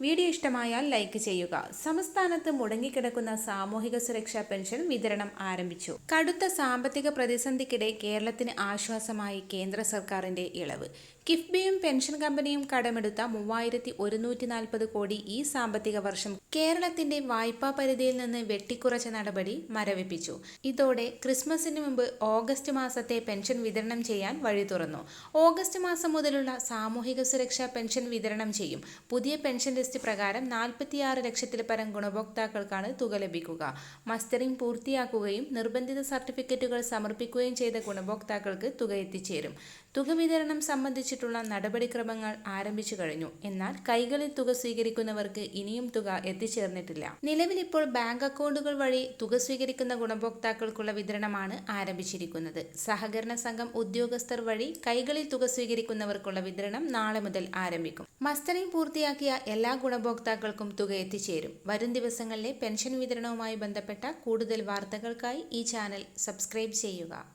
Video ഇഷ്ടമായാൽ like ചെയ്യുക. സംസ്ഥാനത്ത് മുടങ്ങിക്കിടക്കുന്ന സാമൂഹിക സുരക്ഷാ പെൻഷൻ വിതരണം ആരംഭിച്ചു. കടുത്ത സാമ്പത്തിക പ്രതിസന്ധിക്കിടെ കേരളത്തിന് ആശ്വാസമായി കേന്ദ്ര സർക്കാരിന്റെ ഇളവ്. കിഫ്ബിയും പെൻഷൻ കമ്പനിയും കടമെടുത്ത മൂവായിരത്തി ഒരുന്നൂറ്റി നാൽപ്പത് കോടി ഈ സാമ്പത്തിക വർഷം കേരളത്തിന്റെ വായ്പാ പരിധിയിൽ നിന്ന് വെട്ടിക്കുറച്ച നടപടി മരവിപ്പിച്ചു. ഇതോടെ ക്രിസ്മസിന് മുമ്പ് ഓഗസ്റ്റ് മാസത്തെ പെൻഷൻ വിതരണം ചെയ്യാൻ വഴി തുറന്നു. ഓഗസ്റ്റ് മാസം മുതലുള്ള സാമൂഹിക സുരക്ഷാ പെൻഷൻ വിതരണം ചെയ്യും. പുതിയ പെൻഷൻ ലിസ്റ്റ് പ്രകാരം നാൽപ്പത്തിയാറ് ലക്ഷത്തിൽ പരം ഗുണഭോക്താക്കൾക്കാണ് തുക ലഭിക്കുക. മസ്റ്ററിംഗ് പൂർത്തിയാക്കുകയും നിർബന്ധിത സർട്ടിഫിക്കറ്റുകൾ സമർപ്പിക്കുകയും ചെയ്ത ഗുണഭോക്താക്കൾക്ക് തുക എത്തിച്ചേരും. തുക വിതരണം സംബന്ധിച്ചിട്ടുള്ള നടപടിക്രമങ്ങൾ ആരംഭിച്ചു കഴിഞ്ഞു. എന്നാൽ കൈകളിൽ തുക സ്വീകരിക്കുന്നവർക്ക് ഇനിയും തുക എത്തിച്ചേർന്നിട്ടില്ല. നിലവിൽ ഇപ്പോൾ ബാങ്ക് അക്കൗണ്ടുകൾ വഴി തുക സ്വീകരിക്കുന്ന ഗുണഭോക്താക്കൾക്കുള്ള വിതരണമാണ് ആരംഭിച്ചിരിക്കുന്നത്. സഹകരണ സംഘം ഉദ്യോഗസ്ഥർ വഴി കൈകളിൽ തുക സ്വീകരിക്കുന്നവർക്കുള്ള വിതരണം നാളെ മുതൽ ആരംഭിക്കും. മസ്റ്ററിംഗ് പൂർത്തിയാക്കിയ എല്ലാ ഗുണഭോക്താക്കൾക്കും തുക എത്തിച്ചേരും. വരും ദിവസങ്ങളിലെ പെൻഷൻ വിതരണവുമായി ബന്ധപ്പെട്ട കൂടുതൽ വാർത്തകൾക്കായി ഈ ചാനൽ സബ്സ്ക്രൈബ് ചെയ്യുക.